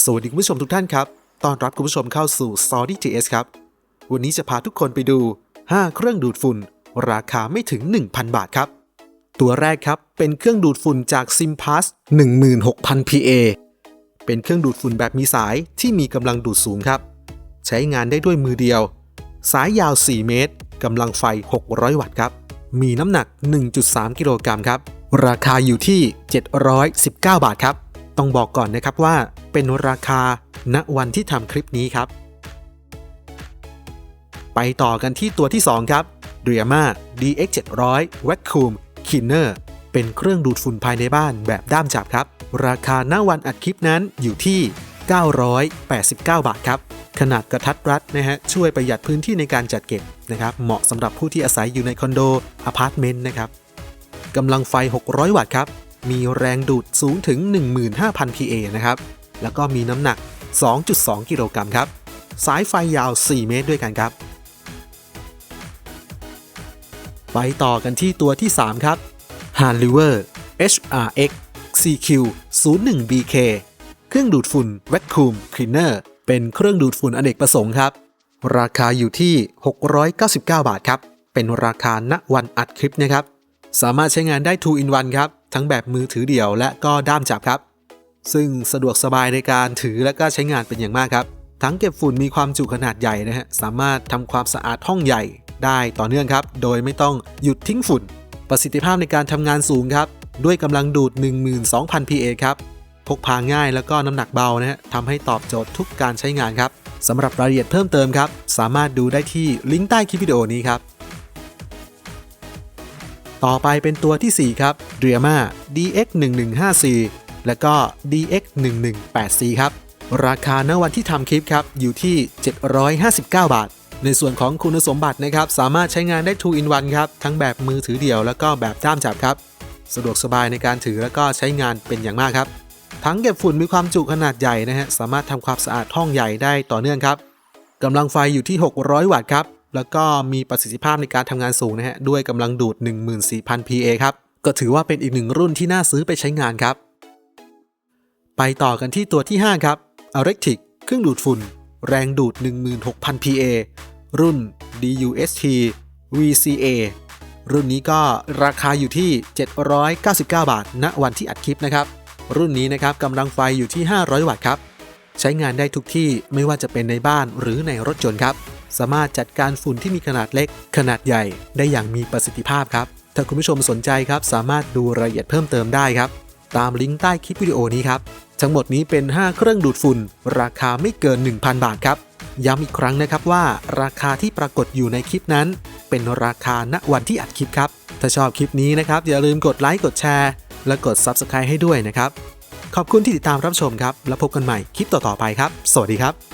สวัสดีคุณผู้ชมทุกท่านครับ ต้อนรับคุณผู้ชมเข้าสู่ Story GS ครับ วันนี้จะพาทุกคนไปดู 5 เครื่องดูดฝุ่น ราคาไม่ถึง 1,000 บาทครับ ตัวแรกครับ เป็นเครื่องดูดฝุ่นจาก SimPass 16,000 PA เป็นเครื่องดูดฝุ่นแบบมีสายที่มีกำลังดูดสูงครับ ใช้งานได้ด้วยมือเดียว สายยาว 4 เมตรกำลังไฟ 600 วัตต์ครับ มีน้ำหนัก 1.3 กิโลกรัมครับ ราคาอยู่ที่ 719 บาทครับ ต้องบอกก่อนนะครับว่าเป็นราคาณวันที่ทำคลิปนี้ครับ ไปต่อกันที่ตัวที่ 2 ครับ d r i a m a DX 700 Vacuum Cleaner เป็นเครื่องดูดฝุ่นภายในบ้านแบบด้ามจับครับ ราคาณวันอัดคลิปนั้นอยู่ที่ 989 บาทครับ ขนาดกระทัดรัดนะฮะ ช่วยประหยัดพื้นที่ในการจัดเก็บนะครับ เหมาะสำหรับผู้ที่อาศัยอยู่ในคอนโดอพาร์ตเมนต์นะครับกำลังไฟ 600 วัตต์ครับ มีแรงดูดสูงถึง 15,000 PA นะครับ แล้วก็มีน้ำหนัก 2.2 กิโลกรัมครับ สายไฟยาว 4 เมตรด้วยกันครับ ไปต่อกันที่ตัวที่ 3 ครับ h a n l i v e r HRX CQ 01 BK เครื่องดูดฝุ่น Vacuum Cleaner เป็นเครื่องดูดฝุ่นอเนกประสงค์ครับ ราคาอยู่ที่ 699 บาทครับ เป็นราคาณวันอัดคลิปนะครับ สามารถใช้งานได้ 2 in 1 ครับ ทั้งแบบมือถือเดี่ยวและก็ด้ามจับครับ ซึ่งสะดวกสบายในการถือและก็ใช้งานเป็นอย่างมากครับทั้งเก็บฝุ่นมีความจุขนาดใหญ่นะฮะสามารถทำความสะอาดห้องใหญ่ได้ต่อเนื่องครับ โดยไม่ต้องหยุดทิ้งฝุ่น ประสิทธิภาพในการทำงานสูงครับ ด้วยกำลังดูด 12,000 PA ครับพกพาง่ายแล้วก็น้ำหนักเบานะฮะทำให้ตอบโจทย์ทุกการใช้งานครับสำหรับรายละเอียดเพิ่มเติมครับ สามารถดูได้ที่ลิงก์ใต้คลิปวิดีโอนี้ครับ ต่อไปเป็นตัวที่ 4 ครับ d r i a m a DX 1 1 5 c และก็ DX 1 1 8 c ครับ ราคาณวันที่ทำคลิปครับอยู่ที่ 759 บาท ในส่วนของคุณสมบัตินะครับ สามารถใช้งานได้ 2 in 1 ครับ ทั้งแบบมือถือเดี่ยวแล้วก็แบบด้ามจับครับ สะดวกสบายในการถือแล้วก็ใช้งานเป็นอย่างมากครับ ทั้งเก็บฝุ่นมีความจุขนาดใหญ่นะฮะสามารถทำความสะอาดห้องใหญ่ได้ต่อเนื่องครับกำลังไฟอยู่ที่ 600 วัตต์ครับ แล้วก็มีประสิทธิภาพในการทำงานสูงนะฮะ ด้วยกำลังดูด 14,000 PA ครับ ก็ถือว่าเป็นอีกหนึ่งรุ่นที่น่าซื้อไปใช้งานครับ ไปต่อกันที่ตัวที่ 5 ครับ Arectic เครื่องดูดฝุ่น แรงดูด 16,000 PA รุ่น DUST VCA รุ่นนี้ก็ราคาอยู่ที่ 799 บาท ณ วันที่อัดคลิปนะครับ รุ่นนี้นะครับกำลังไฟอยู่ที่ 500 วัตต์ครับ ใช้งานได้ทุกที่ไม่ว่าจะเป็นในบ้านหรือในรถยนต์ครับ สามารถจัดการฝุ่นที่มีขนาดเล็ก ขนาดใหญ่ได้อย่างมีประสิทธิภาพครับ ถ้าคุณผู้ชมสนใจครับ สามารถดูรายละเอียดเพิ่มเติมได้ครับ ตามลิงก์ใต้คลิปวิดีโอนี้ครับ ทั้งหมดนี้เป็น 5 เครื่องดูดฝุ่น ราคาไม่เกิน 1,000 บาทครับ ย้ำอีกครั้งนะครับว่า ราคาที่ปรากฏอยู่ในคลิปนั้น เป็นราคาณวันที่อัดคลิปครับ ถ้าชอบคลิปนี้นะครับอย่าลืมกดไลค์กดแชร์ และกด Subscribe ให้ด้วยนะครับ ขอบคุณที่ติดตามรับชมครับ แล้วพบกันใหม่คลิปต่อๆไปครับ สวัสดีครับ